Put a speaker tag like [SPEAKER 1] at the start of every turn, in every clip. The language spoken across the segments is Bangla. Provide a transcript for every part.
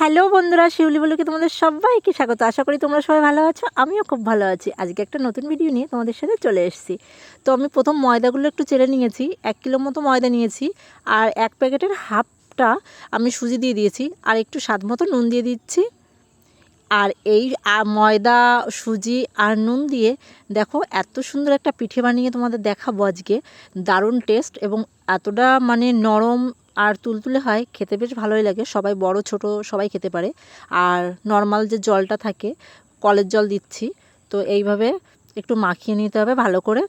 [SPEAKER 1] হ্যালো বন্ধুরা, শিউলি বলুকে তোমাদের সবাইকে স্বাগত। আশা করি তোমরা সবাই ভালো আছো, আমিও খুব ভালো আছি। আজকে একটা নতুন ভিডিও নিয়ে তোমাদের সাথে চলে এসেছি। তো আমি প্রথম ময়দাগুলো একটু চেলে নিয়েছি, এক কিলো মতো ময়দা নিয়েছি, আর এক প্যাকেটের হাফটা আমি সুজি দিয়ে দিয়েছি, আর একটু স্বাদ মতো নুন দিয়ে দিচ্ছি। আর এই ময়দা, সুজি আর নুন দিয়ে দেখো এত সুন্দর একটা পিঠে বানিয়ে তোমাদের দেখাবো আজকে। দারুণ টেস্ট এবং এতটা মানে নরম আর তুলতুলে হয়, খেতে বেশ ভালোই লাগে। সবাই বড়, ছোট সবাই খেতে পারে। আর নর্মাল যে জলটা থাকে, কলের জল দিচ্ছি। তো এইভাবে একটু মাখিয়ে নিতে হবে ভালো করে।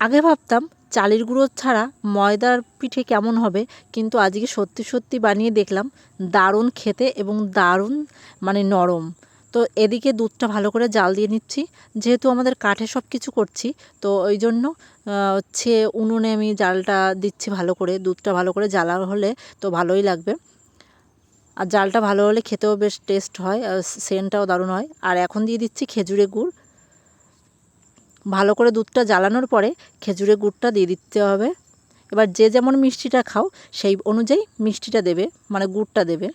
[SPEAKER 1] আগে ভাবতাম, চালের গুঁড়ো ছাড়া ময়দার পিঠে কেমন হবে? কিন্তু আজকে সত্যি সত্যি বানিয়ে দেখলাম, দারুণ খেতে এবং দারুণ মানে নরম। তো এদিকে দুধটা ভালো করে জাল দিয়ে নিচ্ছি। যেহেতু আমাদের কাঠে সব কিছু করছি, তো ওই জন্য হচ্ছে উনুনে আমি জালটা দিচ্ছি ভালো করে, দুধটা ভালো করে জ্বালা হলে তো ভালোই লাগবে। আর জালটা ভালো হলে খেতেও বেশ টেস্ট হয় সেন্টটাও দারুণ হয়। আর এখন দিয়ে দিচ্ছি খেজুরে গুড়। ভালো করে দুধটা জ্বালানোর পরে খেজুরের গুড়টা দিয়ে দিতে হবে। এবার যে যেমন মিষ্টিটা খাও, সেই অনুযায়ী মিষ্টিটা দেবে মানে গুড়টা দেবে।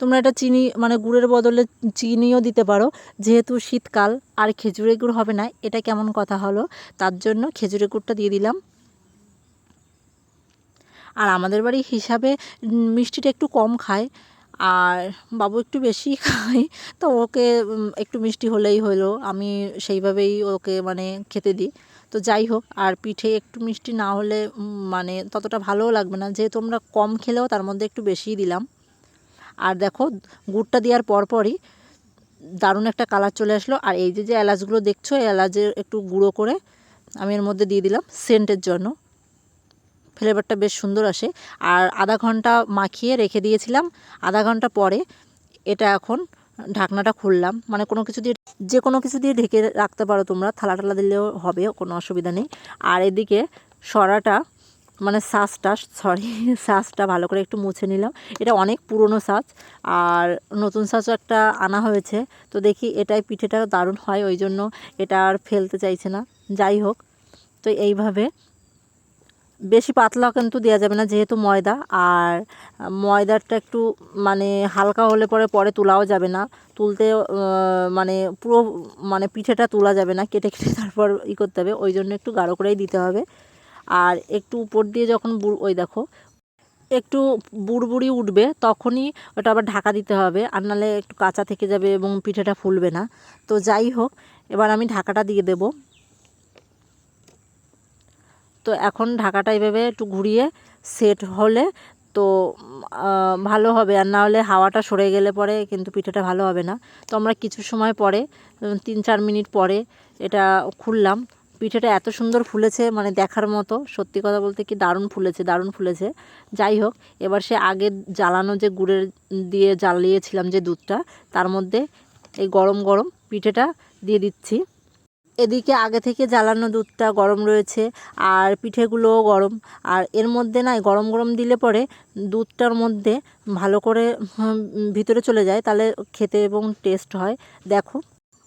[SPEAKER 1] তোমরা এটা চিনি মানে গুড়ের বদলে চিনিও দিতে পারো। যেহেতু শীতকাল, আর খেজুরের গুড় হবে না, এটা কেমন কথা হলো? তার জন্য খেজুরের গুড়টা দিয়ে দিলাম। আর আমাদের বাড়ি হিসাবে মিষ্টিটা একটু কম খায়, আর বাবু একটু বেশি খায়। তো ওকে একটু মিষ্টি হলেই হলো, আমি সেইভাবেই ওকে মানে খেতে দিই। তো যাই হোক, আর পিঠে একটু মিষ্টি না হলে মানে ততটা ভালোও লাগবে না। যেহেতু আমরা কম খেলেও তার মধ্যে একটু বেশিই দিলাম। আর দেখো, গুড়টা দেওয়ার পরপরই দারুণ একটা কালার চলে আসলো। আর এই যে যে এলাচগুলো দেখছ এলাচের একটু গুঁড়ো করে আমি এর মধ্যে দিয়ে দিলাম সেন্টের জন্য। ফ্লেভারটা বেশ সুন্দর আসে। আর আধা ঘণ্টা মাখিয়ে রেখে দিয়েছিলাম। আধা ঘণ্টা পরে এটা এখন ঢাকনাটা খুললাম। মানে কোনো কিছু দিয়ে, যে কোনো কিছু দিয়ে ঢেকে রাখতে পারো তোমরা। থালা টালা দিলেও হবে, কোনো অসুবিধা নেই। আর এদিকে সরাটা মানে সাজটা সরি সাজটা ভালো করে একটু মুছে নিলাম। এটা অনেক পুরনো সাজ আর নতুন সাজও একটা আনা হয়েছে। তো দেখি এটাই পিঠেটা দারুণ হয়, ওই জন্য এটা আর ফেলতে চাইছে না। যাই হোক, তো এইভাবে। বেশি পাতলা কিন্তু দেওয়া যাবে না, যেহেতু ময়দা, আর ময়দাটা একটু মানে হালকা হলে পরে পরে তোলাও যাবে না। তুলতে মানে পুরো মানে পিঠেটা তোলা যাবে না, কেটে কেটে তারপর ই করতে হবে, ওই জন্য একটু গাঢ় করেই দিতে হবে। আর একটু উপর দিয়ে যখন ওই দেখো, একটু বুড়বুড়ি উঠবে, তখনই ওটা আবার ঢাকা দিতে হবে। আর নাহলে একটু কাঁচা থেকে যাবে এবং পিঠেটা ফুলবে না। তো যাই হোক, এবার আমি ঢাকাটা দিয়ে দেবো। তো এখন ঢাকাটা এইভাবে একটু ঘুরিয়ে সেট হলে তো ভালো হবে। আর না হলে হাওয়াটা সরে গেলে পরে কিন্তু পিঠাটা ভালো হবে না। তো আমরা কিছু সময় পরে, তিন চার মিনিট পরে এটা খুললাম। পিঠেটা এত সুন্দর ফুলেছে মানে দেখার মতো। সত্যি কথা বলতে কি দারুণ ফুলেছে দারুণ ফুলেছে। যাই হোক, এবার সে আগে জ্বালানো যে গুড়ের দিয়ে জ্বালিয়েছিলাম যে দুধটা, তার মধ্যে এই গরম গরম পিঠেটা দিয়ে দিচ্ছি। এদিকে আগে থেকে জ্বালানো দুধটা গরম রয়েছে, আর পিঠেগুলোও গরম। আর এর মধ্যে না গরম গরম দিলে পরে দুধটার মধ্যে ভালো করে ভিতরে চলে যায়, তাহলে খেতে এবং টেস্ট হয়। দেখো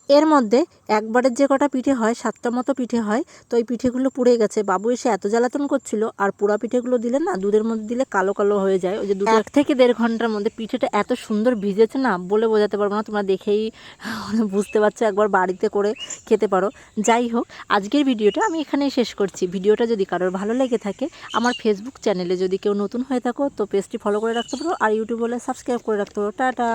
[SPEAKER 1] এর মধ্যে একবারের যে কটা পিঠে হয় সাতটা মতো পিঠে হয় তো এই পিঠেগুলো পুড়ে গেছে। বাবু এসে এত জ্বালাতন করছিল আর পোড়া পিঠেগুলো দিলে না দুধের মধ্যে দিলে কালো কালো হয়ে যায়। ওই যে দুধ এক থেকে দেড় ঘণ্টার মধ্যে পিঠেটা এত সুন্দর ভিজেছে না বলে বোঝাতে পারব না। তোমরা দেখেই বুঝতে পারছ একবার বাড়িতে করে খেতে পারো। যাই হোক আজকের ভিডিওটা আমি এখানেই শেষ করছি। ভিডিওটা যদি কারোর ভালো লেগে থাকে আমার ফেসবুক চ্যানেলে যদি কেউ নতুন হয়ে থাকো তো পেজটি ফলো করে রাখতে পারো আর ইউটিউব হলে সাবস্ক্রাইব করে রাখতে পারো। টাটা!